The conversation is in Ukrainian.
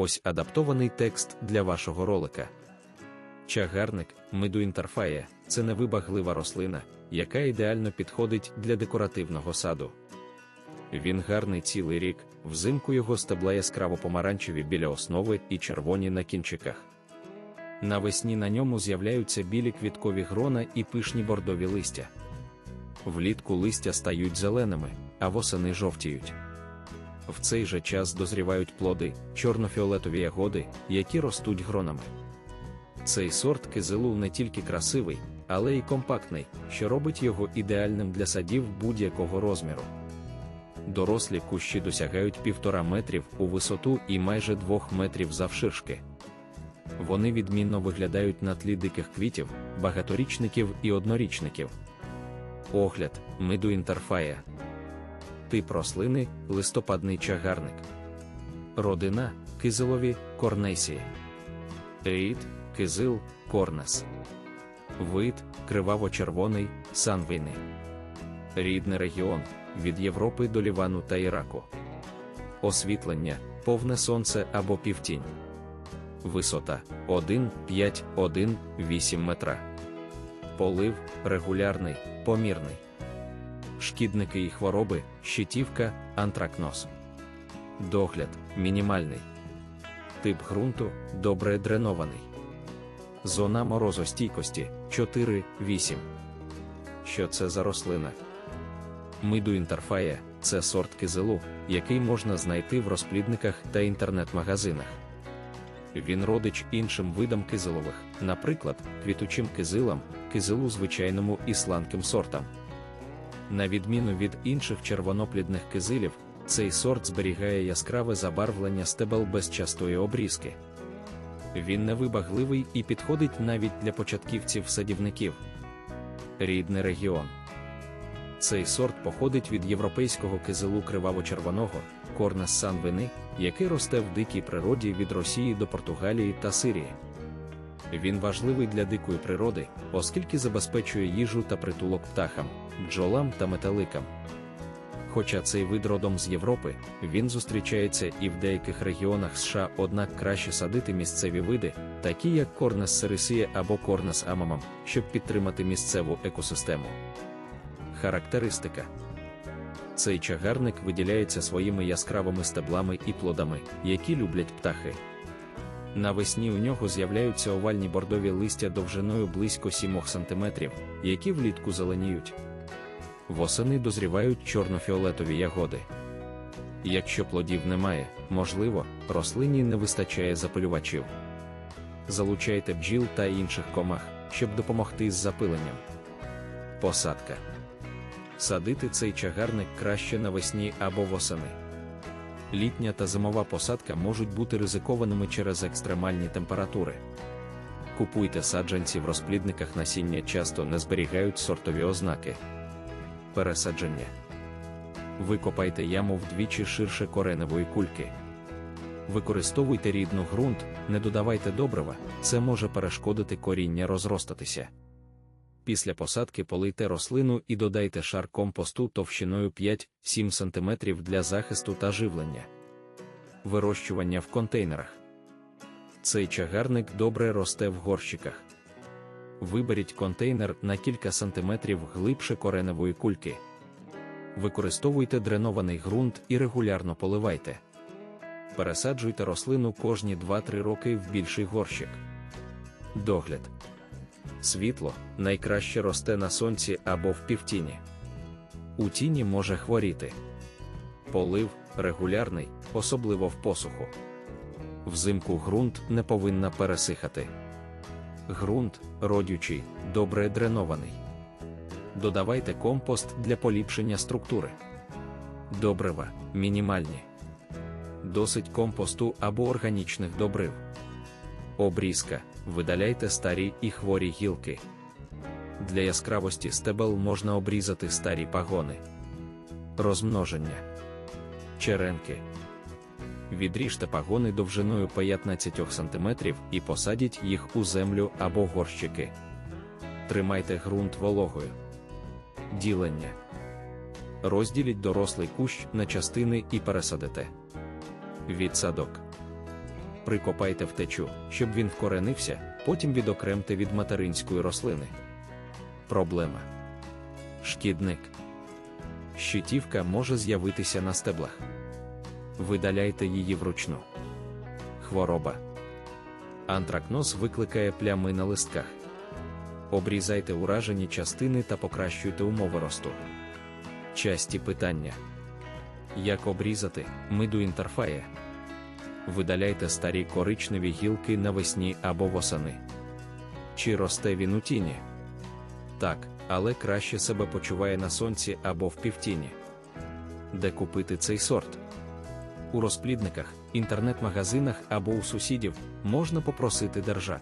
Ось адаптований текст для вашого ролика. Чагарник медуінтерфая це невибаглива рослина, яка ідеально підходить для декоративного саду. Він гарний цілий рік, взимку його стебла яскраво помаранчеві біля основи і червоні на кінчиках. Навесні на ньому з'являються білі квіткові грона і пишні бордові листя. Влітку листя стають зеленими, а восени жовтіють. В цей же час дозрівають плоди, чорнофіолетові ягоди, які ростуть гронами. Цей сорт кизилу не тільки красивий, але й компактний, що робить його ідеальним для садів будь-якого розміру. Дорослі кущі досягають півтора метрів у висоту і майже двох метрів завширшки. Вони відмінно виглядають на тлі диких квітів, багаторічників і однорічників. Огляд миду інтерфая. Тип рослини листопадний чагарник. Родина кизилові корнесії. Рід кизил корнес. Вид криваво-червоний санвини. Рідний регіон від Європи до Лівану та Іраку. Освітлення повне сонце або півтінь. Висота 1,5-1,8 метра. Полив регулярний, помірний. Шкідники і хвороби, щитівка, антракноз. Догляд мінімальний. Тип ґрунту добре дренований. Зона морозостійкості 4-8. Що це за рослина? Миду інтерфая це сорт кизилу, який можна знайти в розплідниках та інтернет-магазинах. Він родич іншим видам кизилових, наприклад, квітучим кизилам, кизилу звичайному і сланким сортам. На відміну від інших червоноплідних кизилів, цей сорт зберігає яскраве забарвлення стебел без частої обрізки. Він невибагливий і підходить навіть для початківців-садівників. Рідний регіон. Цей сорт походить від європейського кизилу криваво-червоного, корнес санвини, який росте в дикій природі від Росії до Португалії та Сирії. Він важливий для дикої природи, оскільки забезпечує їжу та притулок птахам, бджолам та металикам. Хоча цей вид родом з Європи, він зустрічається і в деяких регіонах США, однак краще садити місцеві види, такі як корнес серисія або корнес амамам, щоб підтримати місцеву екосистему. Характеристика цей чагарник виділяється своїми яскравими стеблами і плодами, які люблять птахи. Навесні у нього з'являються овальні бордові листя довжиною близько 7 см, які влітку зеленіють. Восени дозрівають чорнофіолетові ягоди. Якщо плодів немає, можливо, рослині не вистачає запилювачів. Залучайте бджіл та інших комах, щоб допомогти з запиленням. Посадка. Садити цей чагарник краще навесні або восени. Літня та зимова посадка можуть бути ризикованими через екстремальні температури. Купуйте саджанці в розплідниках насіння часто не зберігають сортові ознаки. Пересадження. Викопайте яму вдвічі ширше кореневої кульки. Використовуйте рідну ґрунт, не додавайте добрива, це може перешкодити коріння розростатися. Після посадки полийте рослину і додайте шар компосту товщиною 5-7 см для захисту та живлення. Вирощування в контейнерах. Цей чагарник добре росте в горщиках. Виберіть контейнер на кілька сантиметрів глибше кореневої кульки. Використовуйте дренований ґрунт і регулярно поливайте. Пересаджуйте рослину кожні 2-3 роки в більший горщик. Догляд. Світло найкраще росте на сонці або в півтіні. У тіні може хворіти. Полив регулярний, особливо в посуху. Взимку ґрунт не повинна пересихати. Ґрунт родючий, добре дренований. Додавайте компост для поліпшення структури. Добрива мінімальні. Досить компосту або органічних добрив. Обрізка. Видаляйте старі і хворі гілки. Для яскравості стебел можна обрізати старі пагони. Розмноження. Черенки. Відріжте пагони довжиною 15 см і посадіть їх у землю або горщики. Тримайте ґрунт вологою. Ділення. Розділіть дорослий кущ на частини і пересадите. Відсадок. Прикопайте втечу, щоб він вкоренився, потім відокремте від материнської рослини. Проблема. Шкідник. Щитівка може з'явитися на стеблах. Видаляйте її вручну. Хвороба. Антракноз викликає плями на листках. Обрізайте уражені частини та покращуйте умови росту. Часті питання. Як обрізати миду інтерфея? Видаляйте старі коричневі гілки навесні або восени. Чи росте він у тіні? Так, але краще себе почуває на сонці або в півтіні. Де купити цей сорт? У розплідниках, інтернет-магазинах або у сусідів можна попросити держак.